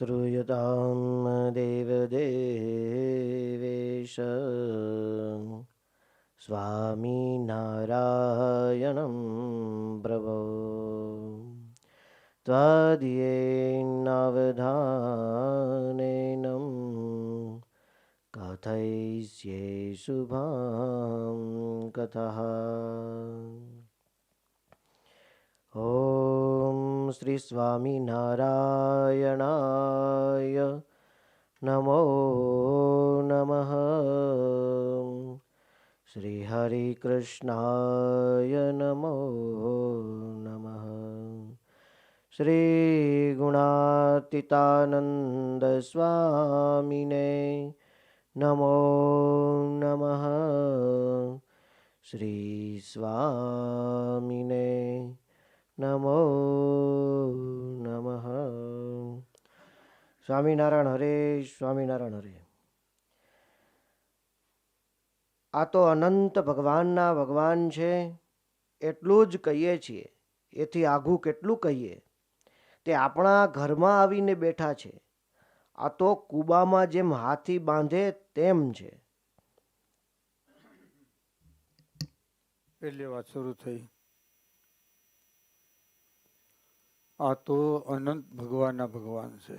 श्रूयतां देवदेवेश स्वामिनारायणं प्रभो त्वदीयेनावधानेनं कथयिष्ये शुभां कथः ઓમ શ્રી સ્વામિનારાયણાય નમો નમઃ શ્રી હરિકૃષ્ણાય નમો નમઃ શ્રી ગુણાતીતાનંદ સ્વામીને નમો નમઃ શ્રી સ્વામીને સ્વામિનારાયણ હરે સ્વામિનારાયણ હરે આ તો અનંત ભગવાનના ભગવાન છે, એટલું જ કહીએ છીએ, એથી આઘું કેટલું કહીએ? તે આપણા ઘરમાં આવીને બેઠા છે, આ તો કુબામાં જેમ હાથી બાંધે તેમ છે. પહેલી વાત શરૂ થઈ. આ તો અનંત ભગવાનના ભગવાન છે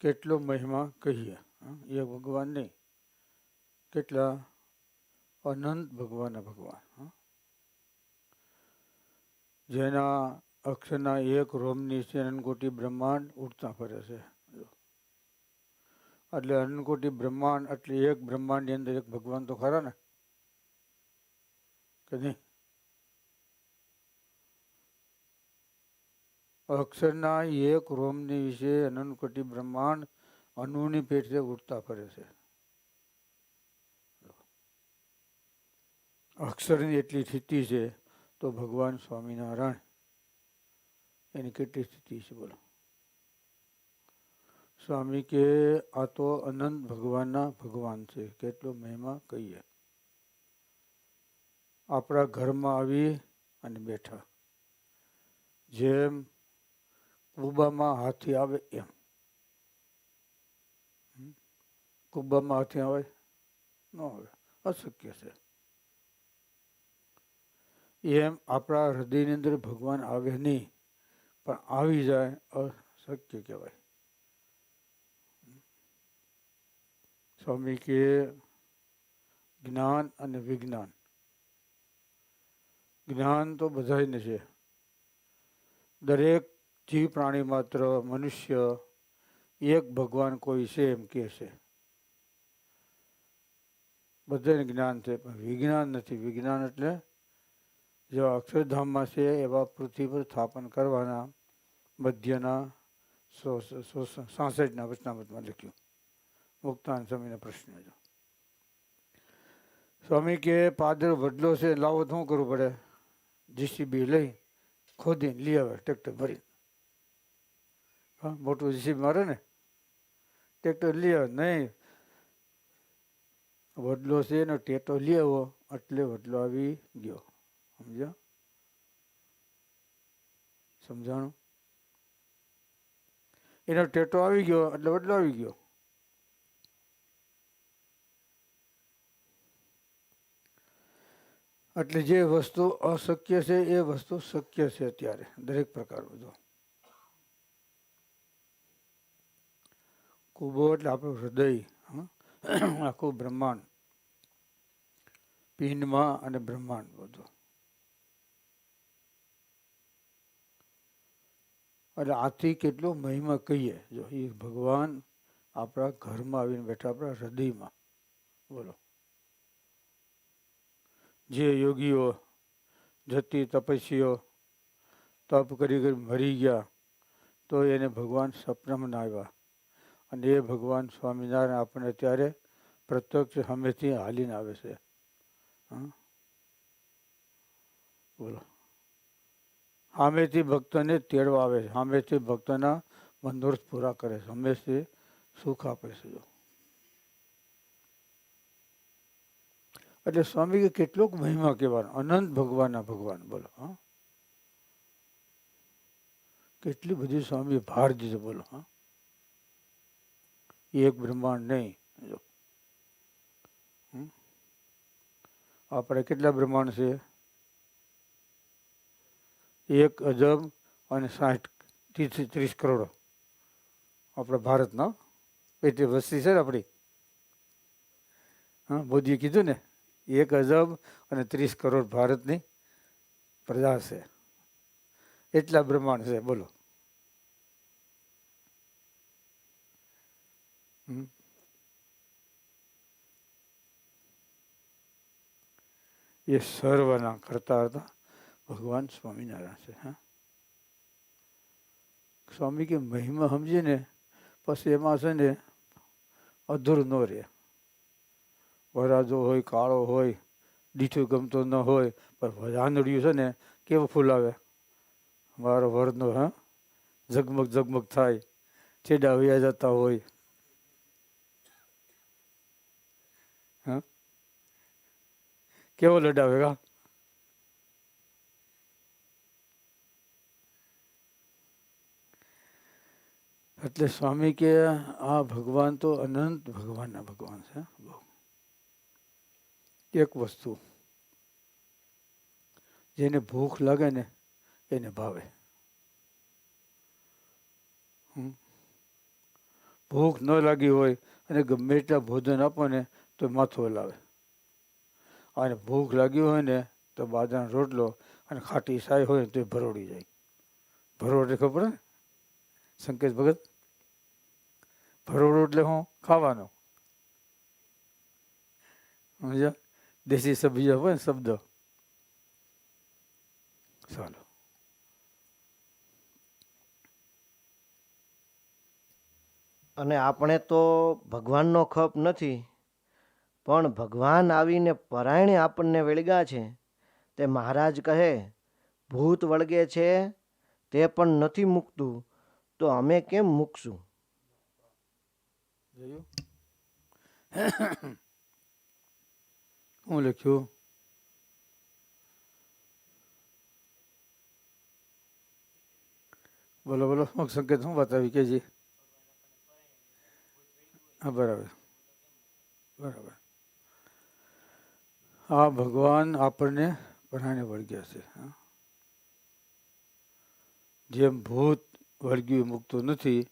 કેટલો મહિમા કહીએ હં? એ ભગવાન નહીં કેટલા અનંત ભગવાનના ભગવાન હં? જેના અક્ષરના એક રોમની છે અનંતકોટી બ્રહ્માંડ ઉડતા ફરે છે જો. એટલે અનંતકોટી બ્રહ્માંડ એટલે એક બ્રહ્માંડની અંદર એક ભગવાન તો ખરા ને કે નહીં અક્ષરના એક રોમની વિશે અનંતકોટી બ્રહ્માંડ અનુની પેટે ઉડતા ફરે છે. અક્ષરની એટલી સ્થિતિ છે તો ભગવાન સ્વામિનારાયણ એની કેટલી સ્થિતિ છે બોલો. સ્વામી કે આ તો અનંત ભગવાનના ભગવાન છે, કેટલો મહિમા કહીએ. આપણા ઘરમાં આવી અને બેઠા. જેમ કુબામાં હાથી આવે એમ? કુબામાં હાથી આવે? ન આવે. અશક્ય છે. એમ આપણા હૃદયની અંદર ભગવાન આવે નહીં, પણ આવી જાય અશક્ય કહેવાય. સ્વામી કે જ્ઞાન અને વિજ્ઞાન. જ્ઞાન તો બધાને છે. દરેક જીવ પ્રાણી માત્ર મનુષ્ય, એક ભગવાન કોઈ છે એમ કે છે. બધાને જ્ઞાન છે, પણ વિજ્ઞાન નથી. વિજ્ઞાન એટલે જેવા અક્ષરધામમાં છે એવા પૃથ્વી પર સ્થાપન કરવાના મધ્યના સાસઠના વચનામતમાં લખ્યું. મુક્તાન સ્વામીના પ્રશ્ન છે. સ્વામી કે, પાદર વડલો છે, લાવો શું કરવું પડે? જીસીબી લઈ ખોદીને લઈ આવે ટ્રેક્ટર ભરી હા મોટું જીસીબી મારે ને. ટ્રેક્ટર લઈ નહીં. વડલો છે એનો ટેટો લઈ એટલે વડલો આવી ગયો. સમજ્યા? સમજાણું? એનો ટેટો આવી ગયો એટલે વડલો આવી ગયો. એટલે જે વસ્તુ અશક્ય છે, એ વસ્તુ શક્ય છે અત્યારે, દરેક પ્રકાર બધો કુબો એટલે આપણું હૃદય? આખું બ્રહ્માંડ. પિંડમાં અને બ્રહ્માંડ બધું. એટલે આથી કેટલો મહિમા કહીએ. જો એ ભગવાન આપણા ઘરમાં આવીને બેઠા, આપણા હૃદયમાં. બોલો. જે યોગીઓ, જતી તપસ્વીઓ તપ કરી કરી મરી ગયા, તો એને ભગવાન સપનામાં આવ્યા. અને એ ભગવાન સ્વામિનારાયણ આપણને ત્યારે પ્રત્યક્ષ સામેથી હાલીને આવે છે? બોલો. સામેથી ભક્તને તેડવા આવે છે. સામેથી ભક્તના બંદોરસ પૂરા કરે છે. હંમેશથી સુખ આપે છે જો. એટલે સ્વામી કે કેટલોક મહિમા કહેવાનો. અનંત ભગવાનના ભગવાન. બોલો, હા. કેટલી બધી સ્વામી ભાર દીધો બોલો, હા. એક બ્રહ્માંડ નહીં. જો? આપણે કેટલા બ્રહ્માંડ છે? એક, અજબ અને સાઠ, ત્રીસ કરોડ. આપણા ભારતના એટલી વસ્તી છે ને આપણી. હા, મોદીએ કીધું ને, એક અજબ અને ત્રીસ કરોડ ભારતની પ્રજા છે. એટલા બ્રહ્માંડ છે, બોલો. હમ. એ સર્વના કરતા હતા ભગવાન સ્વામિનારાયણ છે, હા. સ્વામી કે મહિમા સમજીને પછી એમાં છે ને અધૂરું ન રહે. વરાજો હોય, કાળો હોય, દીઠું ગમતો ન હોય, પણ આંધળિયું છે ને કેવું ફૂલાવે મારો વરનો, હા, ઝગમગ ઝગમગ થાય. છેડા વ્યા જતા હોય. કેવો લડાવે કા એટલે સ્વામી કે આ ભગવાન તો અનંત ભગવાનના ભગવાન છે બહુ. એક વસ્તુ, જેને ભૂખ લાગે ને એને ભાવે. ભૂખ ન લાગી હોય અને ગમે એટલા ભોજન આપો ને તો માથું હલાવે. અને ભૂખ લાગી હોય ને તો બાજરાનો રોટલો અને ખાટી સાય હોય તો એ ભરોડી જાય. ભરોડ ખબર ને સંકેત ભગત? ભરોડો એટલે હું ખાવાનો. સમજ્યા? દેશી સભ્ય હોય ને શબ્દ. ચાલો. અને આપણે તો ભગવાનનો ખપ નથી. પણ ભગવાન આવીને પરાયણે આપણને વળગા છે. તે મહારાજ કહે, ભૂત વળગે છે, તે પણ નથી મૂકતું, તો અમે કેમ મૂકશું? હું લખ્યું? બોલો બોલો શું સંકેત શું બતાવી કેજી હા, બરાબર. બરાબર. આ ભગવાન આપણને પરાણે વળગ્યા છે. જેમ ભૂત વળગ્યું મૂકતું નથી,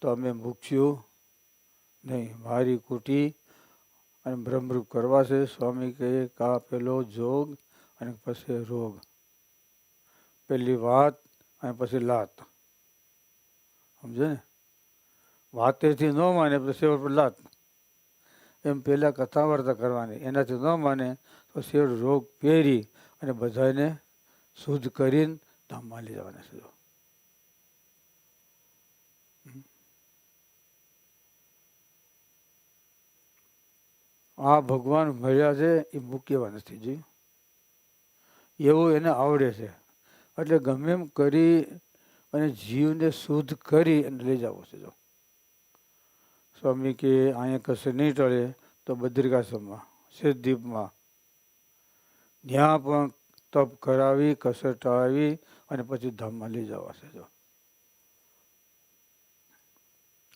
તો અમે મૂકશું નહીં. મારી કુટી અને ભ્રમરૂપ કરવા છે, સ્વામી કહે, કા પેલો જોગ અને પછી રોગ. પેલી વાત અને પછી લાત. સમજે ને? વાતેથી ન માને, પછી લાત. એમ પહેલાં કથા વાર્તા કરવાની. એનાથી ન માને તો શેડ રોગ પહેરી અને બધાને શુદ્ધ કરીને ધામમાં લઈ જવાના જો. આ ભગવાન મળ્યા છે એ મૂકેવા નથી જી. એવું એને આવડે છે. એટલે ગમે એમ કરી અને જીવને શુદ્ધ કરી અને લઈ જવો છે જો. સ્વામી કે અહીંયા કશે નહીં ટળે તો બદ્રિકાશ્રમમાં, સિદ્ધીપમાં. ત્યાં પણ તપ કરાવી, કસર ટાળવી અને પછી ધામમાં લઈ જવા છે જો.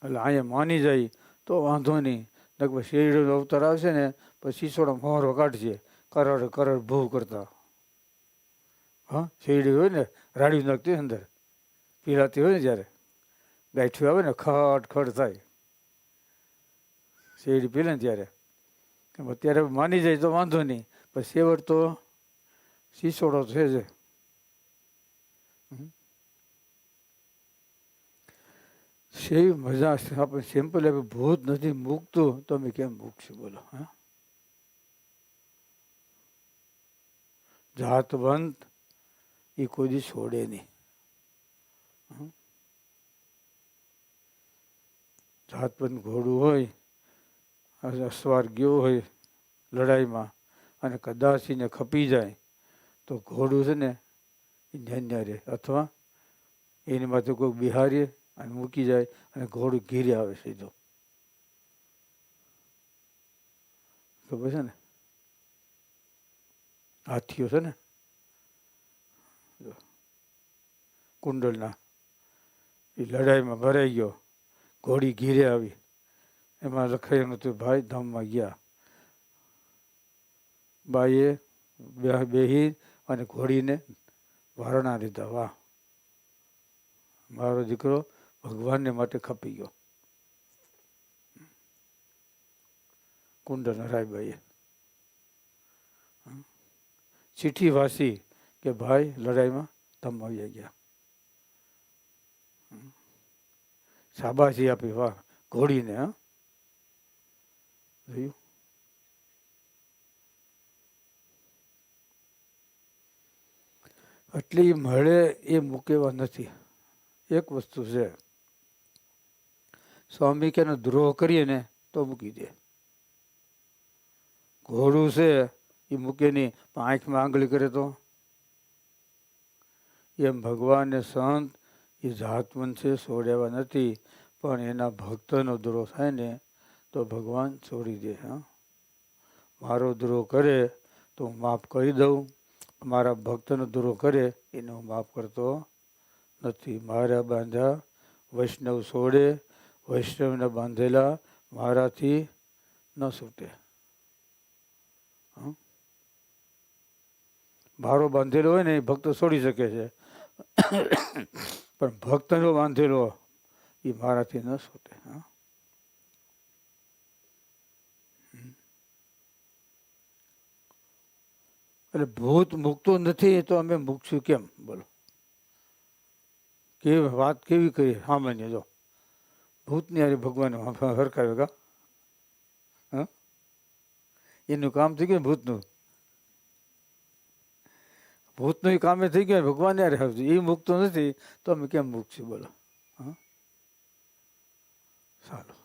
એટલે અહીંયા માની જાય તો વાંધો નહીં. લગભગ શેરડીનો અવતાર આવશે ને, પછી શીશોડા મોહરો કાઢશે કરડ કરડ ભૂ કરતા. હા, શેરડી હોય ને, રાડી નાખતી અંદર. પીલાતી હોય ને જ્યારે. ગાંઠિયું આવે ને, ખટ ખટ થાય. શેરડી પીલે ત્યારે. અત્યારે માની જાય તો વાંધો નહીં, પણ સેવડ તો શીશોડો છે જ. સેવી મજા આપણે સિમ્પલ આપણે ભૂત નથી મૂકતું. તો અમે કેમ મૂકશું બોલો, હા? જાતવંત એ કોઈ છોડે નહીં. જાતવંત ઘોડું હોય અસવાર ગયો હોય લડાઈમાં અને કદાચ એને ખપી જાય, તો ઘોડું છે ને એ ન્યાન્યા રહે. અથવા એની માથે કોઈ બિહારીએ અને મૂકી જાય અને ઘોડું ઘીરે આવે સીધો. ખબર છે ને, હાથીઓ છે ને કુંડલના એ લડાઈમાં ભરાઈ ગયો, ઘોડી ઘીરે આવી. એમાં લખાયું હતું, ભાઈ, ધામમાં ગયા. બાઈએ બેહી અને ઘોડીને વારણા લીધા, વાહ, મારો દીકરો ભગવાનને માટે ખપી ગયો. કુંડલ રાયબાઈએ ચીઠી વાસી કે, ભાઈ, લડાઈમાં ધમાવી ગયા. શાબાશી આપી, વાહ, ઘોડીને, હા. જોયું આટલી મળે એ મૂકેવા નથી. એક વસ્તુ છે. સ્વામી કે દ્રોહ કરીએ ને તો મૂકી દે. ઘોડું છે એ મૂકે નહીં આંખમાં આંગળી કરે તો? એમ ભગવાન ને સંત એ જાતમન છે છોડ્યા નથી, પણ એના ભક્તનો દ્રોહ થાય ને તો ભગવાન છોડી દે, હા. મારો દ્રોહ કરે તો હું માફ કરી દઉં. મારા ભક્તનો દ્રોહ કરે એને હું માફ કરતો નથી. મારા બાંધા વૈષ્ણવ છોડે, વૈષ્ણવને બાંધેલા મારાથી ન છૂટે? મારો બાંધેલો હોય ને એ ભક્ત છોડી શકે છે. પણ ભક્તનો બાંધેલો એ મારાથી ન છૂટે, હા. એટલે ભૂત મૂકતું નથી તો અમે મૂકશું કેમ? બોલો. કે વાત કેવી કરી? સામાન્ય જો. ભૂતની હારે ભગવાન હરખાવે કા હા? એનું કામ થઈ ગયું ભૂતનું. ભૂતનું કામે થઈ ગયું, ભગવાન યારે હરજુ એ મૂકતો નથી, તો અમે કેમ મૂકશું? બોલો. હા? સારું.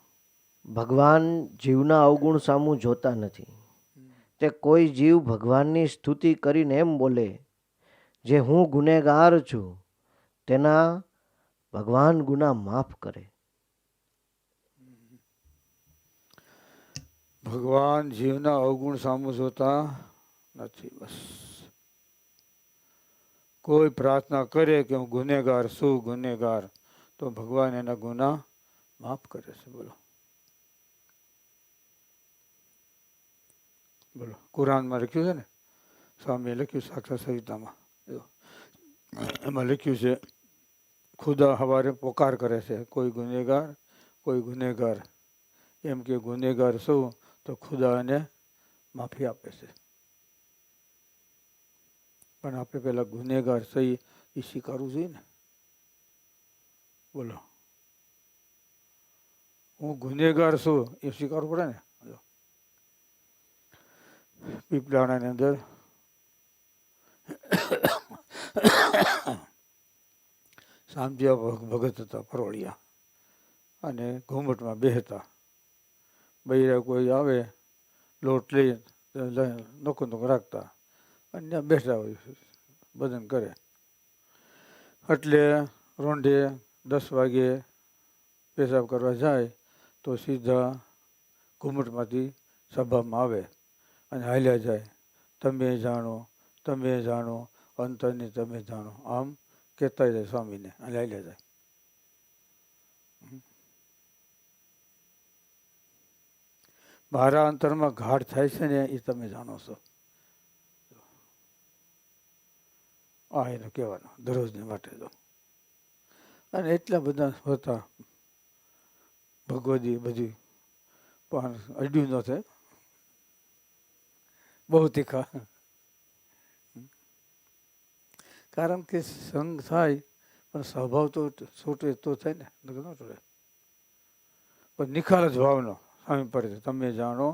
ભગવાન જીવના અવગુણ સામું જોતા નથી. તે કોઈ જીવ ભગવાનની સ્તુતિ કરીને એમ બોલે, જે હું ગુનેગાર છું, તેના ભગવાન ગુના માફ કરે. ભગવાન જીવના અવગુણ સામુ જોતા નથી, બસ. કોઈ પ્રાર્થના કરે કે હું ગુનેગાર છું, ગુનેગાર, તો ભગવાન એના ગુના માફ કરે છે, બોલો. બોલો. કુરાનમાં લખ્યું છે ને? સ્વામીએ લખ્યું સાક્ષાત સવિતામાં. એમાં લખ્યું છે, ખુદા હવારે પોકાર કરે છે. કોઈ ગુનેગાર કોઈ ગુનેગાર. એમ કે ગુનેગાર શું? તો ખુદા એને માફી આપે છે. પણ આપણે પેલા ગુનેગાર સહી એ સ્વીકારવું જોઈએ ને? બોલો. હું ગુનેગાર છું, એ સ્વીકારવું પડે ને. પીપળાણાની અંદર. સામજીયા ભગત હતા, પરોળિયા. અને ઘૂમટમાં બેહતા બૈરા કોઈ આવે, લોટ લઈ નોકો નોકો રાખતા. અને ત્યાં બેઠા હોય, ભજન કરે. એટલે રોંઢે દસ વાગે પેશાબ કરવા જાય, તો સીધા ઘૂમટમાંથી સભામાં આવે. અને હાલ્યા જાય. તમે જાણો તમે જાણો, અંતરની તમે જાણો. આમ કહેતા જાય સ્વામીને અને હાલ્યા જાય. મારા અંતરમાં ઘાટ થાય છે ને એ તમે જાણો છો. આ એનું કહેવાનું, દરરોજને માટે તો. અને એટલા બધા હતા. ભગવદી બધી પણ અડ્યું ન થાય. બહુ તીખા કારણ કે સંગ થાય, પણ સ્વભાવ તો છૂટે તો થાય ને ન છૂટે. પણ નિખાલ જ ભાવનો સ્વામી પડે છે. તમે જાણો,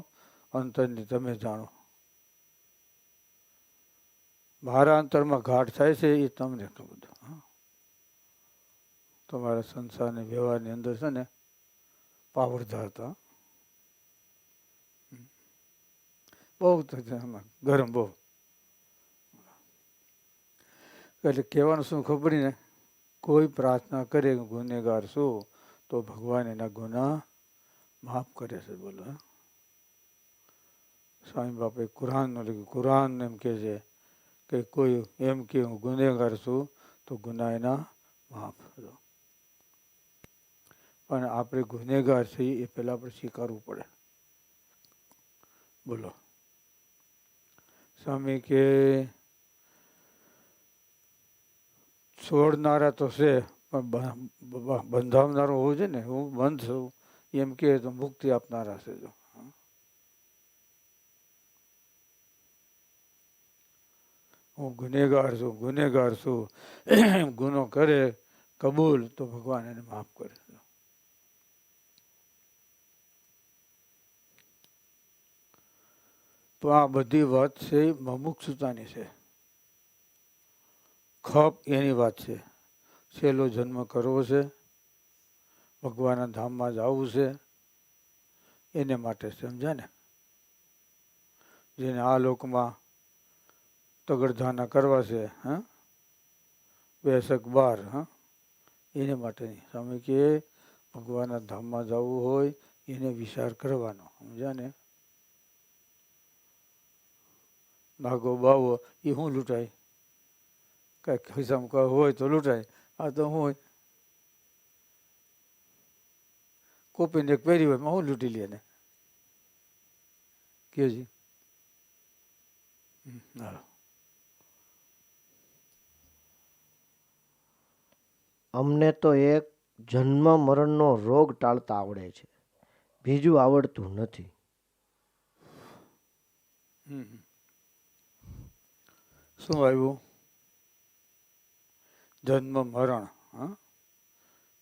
અંતરની તમે જાણો. મારા અંતરમાં ઘાટ થાય છે એ તમને બધું તમારા સંસારની વ્યવહારની અંદર છે ને પાવડધા હતા બહુ ગરમ બહુ. એટલે કહેવાનું શું ખબર ને? કોઈ પ્રાર્થના કરે ગુનેગાર શું તો ભગવાન એના ગુના માફ કરે છે, બોલો. સ્વામી બાપે કુરાનનું લખ્યું કુરાન એમ કહે છે કે કોઈ એમ કે હું ગુનેગાર છું, તો ગુના એના માફ કરો. પણ આપણે ગુનેગાર છીએ એ પહેલાં આપણે સ્વીકારવું પડે. બોલો. સ્વામી, કે છોડનારા તો છે, પણ બંધાવનારો હોવું છે ને? હું બંધ છું. એમ કે તો મુક્તિ આપનારા છે જો. હું ગુનેગાર છું ગુનેગાર છું. ગુનો કરે, કબૂલ, તો ભગવાન એને માફ કરે. તો આ બધી વાત છે, મુમુક્ષુતાની છે. ખપ એની વાત છે. છેલ્લો જન્મ કરવો છે. ભગવાનના ધામમાં જવું છે. એને માટે સમજ્યા ને? જેને આ લોકમાં તગડધાના કરવા છે, હા? બેસક બાર, હા? એને માટેની. સમય કે ભગવાનના ધામમાં જવું હોય, એને વિચાર કરવાનો. સમજ્યા ને? નાગો બાવો એ શું લૂંટાય? કાંઈક ખિસ્સામાં હોય તો લૂંટાય. આ તો હું કોપીને એક પહેરી હોય હું લૂંટી લે ને કેજી અમને તો એક જન્મ મરણનો રોગ ટાળતા આવડે છે. બીજું આવડતું નથી. હમ. શું આવ્યું? જન્મ મરણ, હા?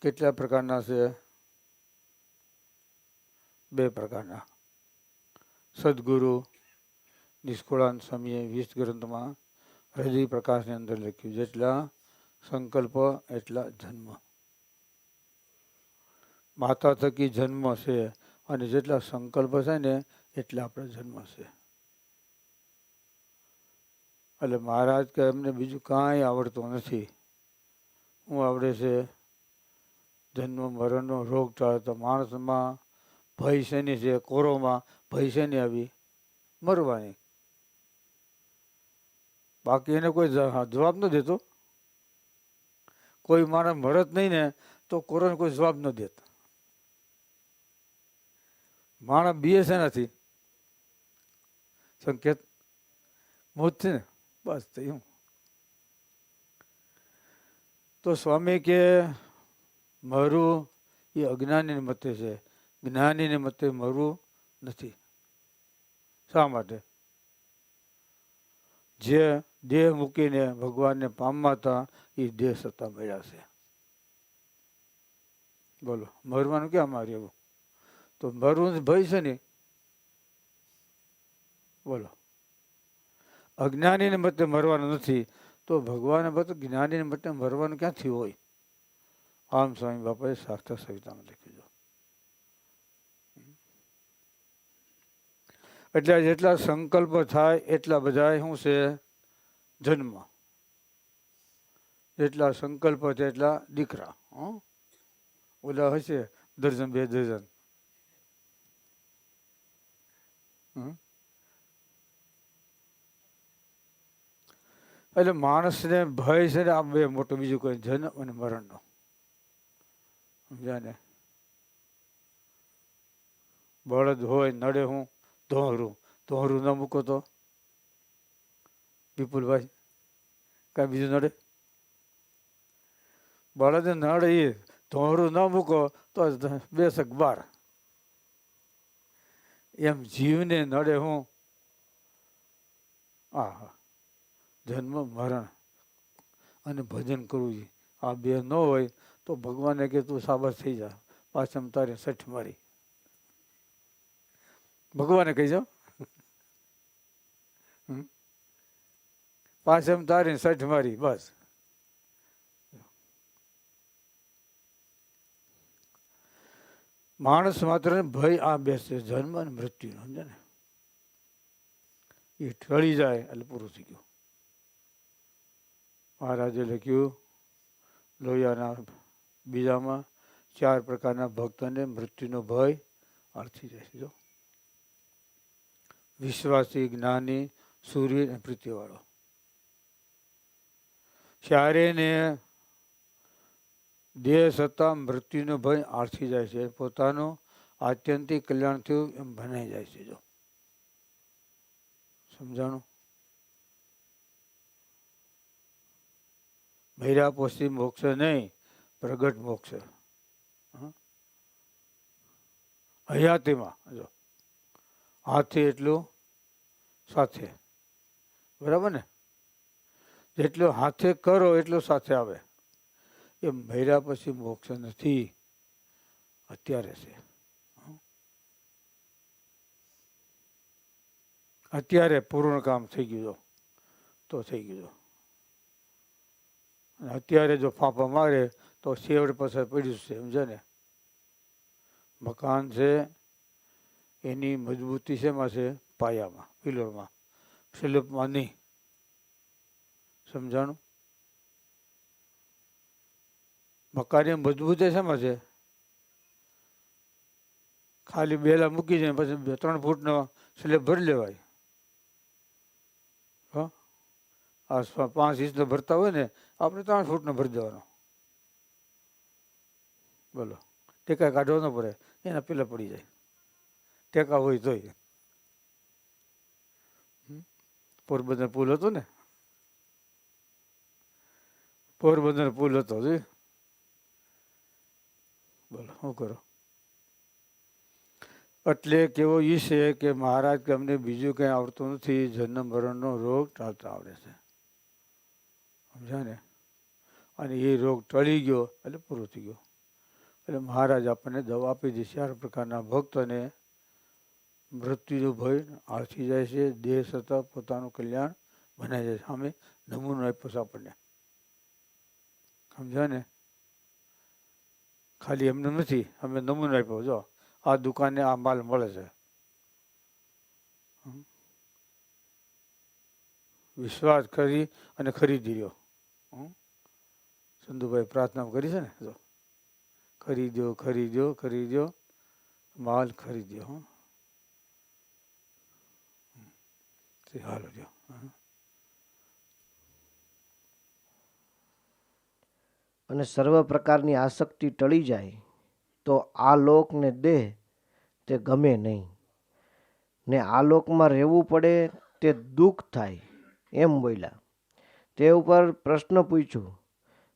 કેટલા પ્રકારના છે? બે પ્રકારના. સદગુરુ નિષ્કુળાન સમયે વીસ ગ્રંથમાં હૃદય પ્રકાશની અંદર લખ્યું, જેટલા સંકલ્પ, એટલા જન્મ. માતા થકી જન્મ છે અને જેટલા સંકલ્પ છે ને, એટલા આપણે જન્મ છે. એટલે મહારાજ કે એમને બીજું કાંઈ આવડતું નથી. શું આવડે છે જન્મ, મરણનો રોગ ટાળતો માણસમાં ભય શેની છે? કોરોમાં ભય શેની આવી? મરવાની. બાકી એને કોઈ જવાબ ન દેતો. કોઈ માણસ મરત નહીં ને તો કોરોને કોઈ જવાબ ન દેત. માણસ બીએ છે નથી. સંકેત મોત છે ને? બસ થયું તો સ્વામી કે, મારું એ અજ્ઞાનીને મતે છે. જ્ઞાનીને મતે મરવું નથી. શા માટે? જે દેહ મૂકીને ભગવાનને પામવા હતા, એ દેહ સત્તા મળ્યા છે. બોલો, મરવાનું ક્યાં મારે એવું તો મરવું ભય છે ને? બોલો. અજ્ઞાનીને મતે મરવાનું નથી, તો ભગવાન મત જ્ઞાનીને મતે મરવાનું ક્યાંથી હોય? આમ સ્વામી બાપાએ શાસ્ત્ર સવિતામાં લખ્યું છે. એટલે જેટલા સંકલ્પ થાય, એટલા બધા શું છે? જન્મ. જેટલા સંકલ્પ છે, એટલા દીકરા. હં? ઓલા હશે દર્જન બે દર્જન. હં? એટલે માણસને ભય છે ને આ બે મોટું બીજું કોઈ જન્મ અને મરણનો. સમજાને? બળદ હોય, નડે હું, ધોરું. ધોરું ન મૂકો તો? વિપુલભાઈ, કાંઈ બીજું નડે? બળદ નડે એ, ધોરું ન મૂકો તો બે બાર. એમ જીવને નડે હું. આ હા જન્મ, મરણ અને ભજન કરવું જોઈએ. આ બે ન હોય તો ભગવાને કે તું સાબસ થઈ જા. પાછમ તારે સઠ મારી. ભગવાને કહી જાઓ? પાછમ તારી સઠ મારી, બસ. માણસ માત્ર ભય આ બેસે, જન્મ અને મૃત્યુ સમજે ને? એ ટળી જાય એટલે પૂરું થઈ ગયું. મહારાજે લખ્યું, લોહિયાના બીજામાં ચાર પ્રકારના ભક્તોને મૃત્યુનો ભય અર્થી જાય જો, વિશ્વાસી, જ્ઞાની, સૂર્ય અને પૃથ્વીવાળો. ચારેને દેહ સત્તા મૃત્યુનો ભય આળસી જાય છે, પોતાનું આત્યંતિક કલ્યાણ થયું એમ ભણાઈ જાય છે. જો, સમજાણું? મૈરા પોષી મોક્ષ નહીં, પ્રગટ મોક્ષ? હયાતીમાં, જો. હાથી એટલું સાથે. બરાબર ને? જેટલું હાથે કરો, એટલું સાથે આવે. એ મર્યા પછી મોક્ષ નથી. અત્યારે છે? અત્યારે પૂર્ણ કામ થઈ ગયું તો થઈ ગયું અત્યારે જો ફાંફા મારે તો શેવડ પાસે પડ્યું છે સમજે ને? મકાન છે, એની મજબૂતી શેમાં છે? પાયામાં, પિલરમાં. સ્લેબમાં નહીં. સમજાણું? મકાનની મજબૂતી શેમાં છે? ખાલી બેલા મૂકી જાય પછી ત્રણ ફૂટનો સ્લેબ ભરી લેવાય હા આ પાંચ ઇંચનો ભરતા હોય ને, આપણે ત્રણ ફૂટનો ભરી દેવાનો. બોલો. ટેકા કાઢવો ન પડે, એના પેલા પડી જાય. ટેકા હોય તોય? પોરબંદર પુલ હતો ને? પોરબંદર પુલ હતો જોઈ બોલો, શું કરો? એટલે કેવો ઈ છે કે મહારાજ કે અમને બીજું કંઈ આવડતું નથી, જન્મ મરણનો રોગ ટાળતા આવડે છે. સમજ્યા ને અને એ રોગ ટળી ગયો, એટલે પૂરો થઈ ગયો. એટલે મહારાજ આપણને દવા આપી દે ચાર પ્રકારના ભક્તને. મૃત્યુનો ભય, આળસી જાય છે, દેહ સતત પોતાનું કલ્યાણ બનાવી જાય છે. સામે નમૂનો આપ્યો છે આપણને. સમજાય ને ખાલી એમને નથી, અમે નમૂનો આપ્યો, જો. આ દુકાને આ માલ મળે છે. વિશ્વાસ કરી અને ખરીદી લ્યો. સંધુભાઈ પ્રાર્થના કરી છે ને? જો. ખરીદ્યો ખરીદ્યો ખરીદ્યો. માલ ખરીદ્યો હં હાલો, જો. અને સર્વ પ્રકારની આસક્તિ ટળી જાય તો આ લોક ને દેહ તે ગમે નહીં. ને આ લોકમાં રહેવું પડે તે દુઃખ થાય, એમ બોલ્યા. તે ઉપર પ્રશ્ન પૂછ્યો,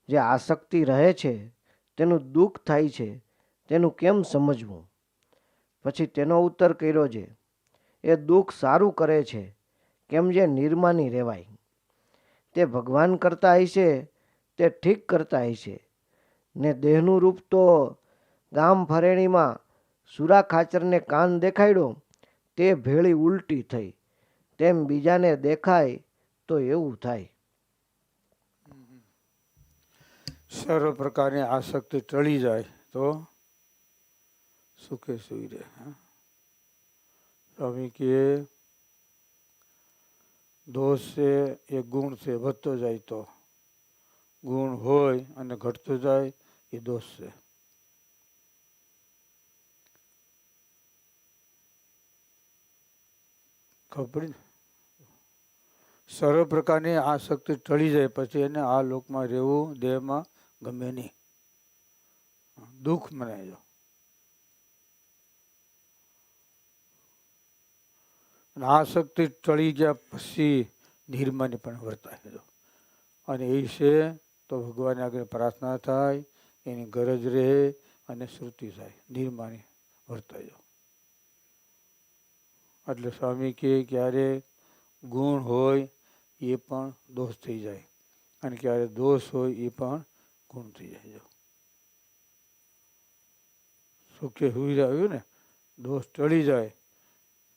જે આસક્તિ રહે છે, તેનું દુઃખ થાય છે, તેનું કેમ સમજવું? પછી તેનો ઉત્તર કર્યો છે એ દુઃખ સારું કરે છે, કેમ જે નિર્માની રહેવાય? તે ભગવાન કરતા હશે તે ઠીક કરતા હશે ને દેહનું રૂપ તો ગામ ફરેણીમાં સુરા ખાચરને કાન દેખાડ્યો તે ભેળી ઉલટી થઈ. તેમ બીજાને દેખાય તો એવું થાય. સર્વ પ્રકારની આસક્તિ ટળી જાય તો સુખે સુઈ રહે. સ્વામી કે, દોષ છે, એ ગુણ છે, વધતો જાય તો. ગુણ હોય અને ઘટતો જાય, એ દોષ છે. ખબર સર્વ પ્રકારની આસક્તિ ટળી જાય, પછી એને આ લોકમાં રહેવું, દેહમાં ગમે નહીં. દુઃખ મનાયજો અને આસક્તિ ટળી ગયા પછી નિર્માની પણ વર્તાય અને એ છે તો ભગવાન આગળ પ્રાર્થના થાય, એની ગરજ રહે અને શ્રુતિ થાય. નિર્માની વર્તાજો એટલે સ્વામી કે ક્યારે ગુણ હોય એ પણ દોષ થઈ જાય. અને ક્યારે દોષ હોય એ પણ ગુણ થઈ જાય જો સુખે હુઈ રહ્યું ને? દોષ ટળી જાય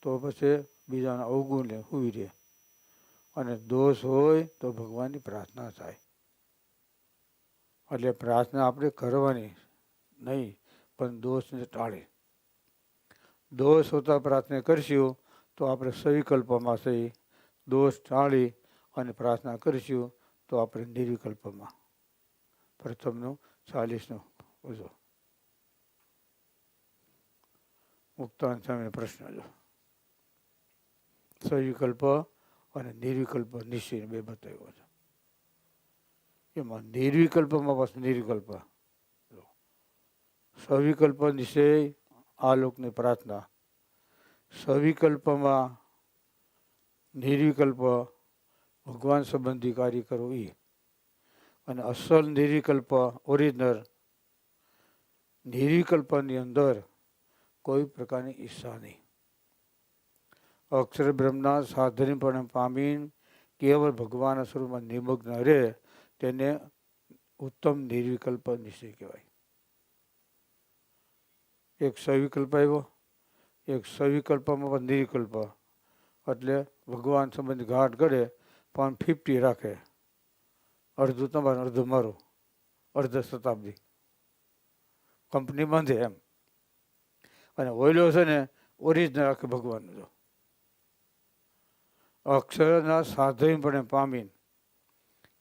તો પછી બીજાના અવગુણ લે, હુઈ રહે. અને દોષ હોય તો ભગવાનની પ્રાર્થના થાય. એટલે પ્રાર્થના આપણે કરવાની નહીં, પણ દોષને ટાળે. દોષ હોતા પ્રાર્થના કરશું તો આપણે સવિકલ્પમાં થઈ દોષ ટાળી અને પ્રાર્થના કરીશું તો આપણે નિર્વિકલ્પમાં. પ્રથમનું ચાલીસનો ઉજો. મુક્તાન સામે પ્રશ્ન જો. સવિકલ્પ અને નિર્વિકલ્પ નિશ્ચય બે બતાવ્યો છે. એમાં નિર્વિકલ્પમાં પાછું નિર્વિકલ્પ. સવિકલ્પ નિશ્ચય, આ લોકની પ્રાર્થના. સવિકલ્પમાં નિર્વિકલ્પ ભગવાન સંબંધી કાર્ય કરવું એ અને અસલ નિરિકલ્પ ઓરિજિનલ નિરિકલ્પની અંદર કોઈ પ્રકારની ઈચ્છા નહીં. અક્ષર બ્રહ્મના સાધનીપણે પામીને કેવળ ભગવાનના સ્વરૂપમાં નિમગ્ન રહે તેને ઉત્તમ નિર્વિકલ્પ નિશ્ચય કહેવાય. એક સવિકલ્પ આવ્યો, એક સવિકલ્પમાં પણ નિર્વિકલ્પ એટલે ભગવાન સંબંધ ઘાટ કરે પણ ફિફ્ટી રાખે. અડધું તમારું, અડધું મારું અર્ધ શતાબ્દી. કંપની બંધે એમ. અને ઓઈલો છે ને ઓરિજિનલ આખી ભગવાનનું જો. અક્ષરના સાધનપણે પામીને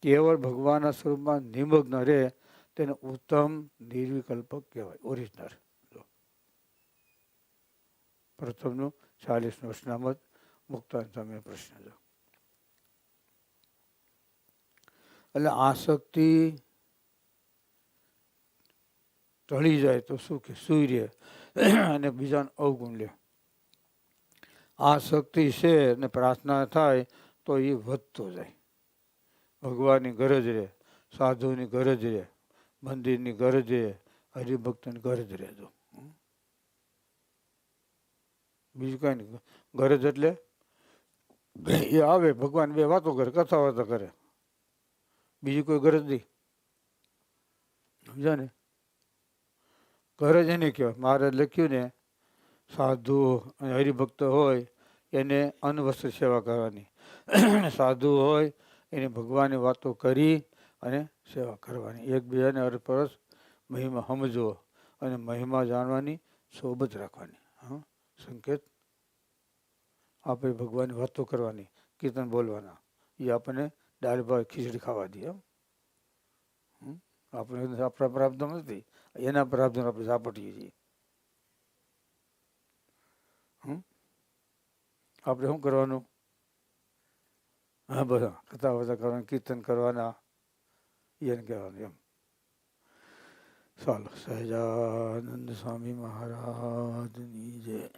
કેવળ ભગવાનના સ્વરૂપમાં નિમગ્ન રહે તેને ઉત્તમ નિર્વિકલ્પક કહેવાય ઓરિજિનલ પ્રથમનું ચાલીસનું સ્નામત મુક્તાન તમે પ્રશ્ન છે એટલે આસક્તિ ટળી જાય તો શું કે સુઈ રહે અને બીજાને અવગુણ લે આસક્તિ છે ને પ્રાર્થના થાય તો એ વધતો જાય. ભગવાનની ગરજ રહે, સાધુની ગરજ રહે, મંદિરની ગરજ રહે, હરિભક્તની ગરજ રહેજો બીજું કાંઈ નહીં, ગરજ એટલે એ આવે, ભગવાન બે વાતો કરે, કથા વાતો કરે. બીજી કોઈ ગરજ નહીં. સમજો ને ગરજ એને કહેવાય. મારે લખ્યું ને, સાધુ અને હરિભક્ત હોય એને અન્નવસ્ત્ર સેવા કરવાની. સાધુ હોય એને ભગવાનની વાતો કરી અને સેવા કરવાની. એકબીજાને અરપરસ મહિમા સમજવો અને મહિમા જાણવાની સોબત રાખવાની. હા? સંકેત? આપણે ભગવાનની વાતો કરવાની, કીર્તન બોલવાના. એ આપણને દાળ ભાત, ખીચડી ખાવા દે, એમ? આપણે આપણા પ્રાપ્ત નથી. એના પ્રાપ્ત આપણે ઝાપટીએ છીએ? આપણે શું કરવાનું? હા, બધા કથા બધા કરવાના, કીર્તન કરવાના એને કહેવાનું, એમ. ચાલો, સહજાનંદ સ્વામી મહારાજની જય.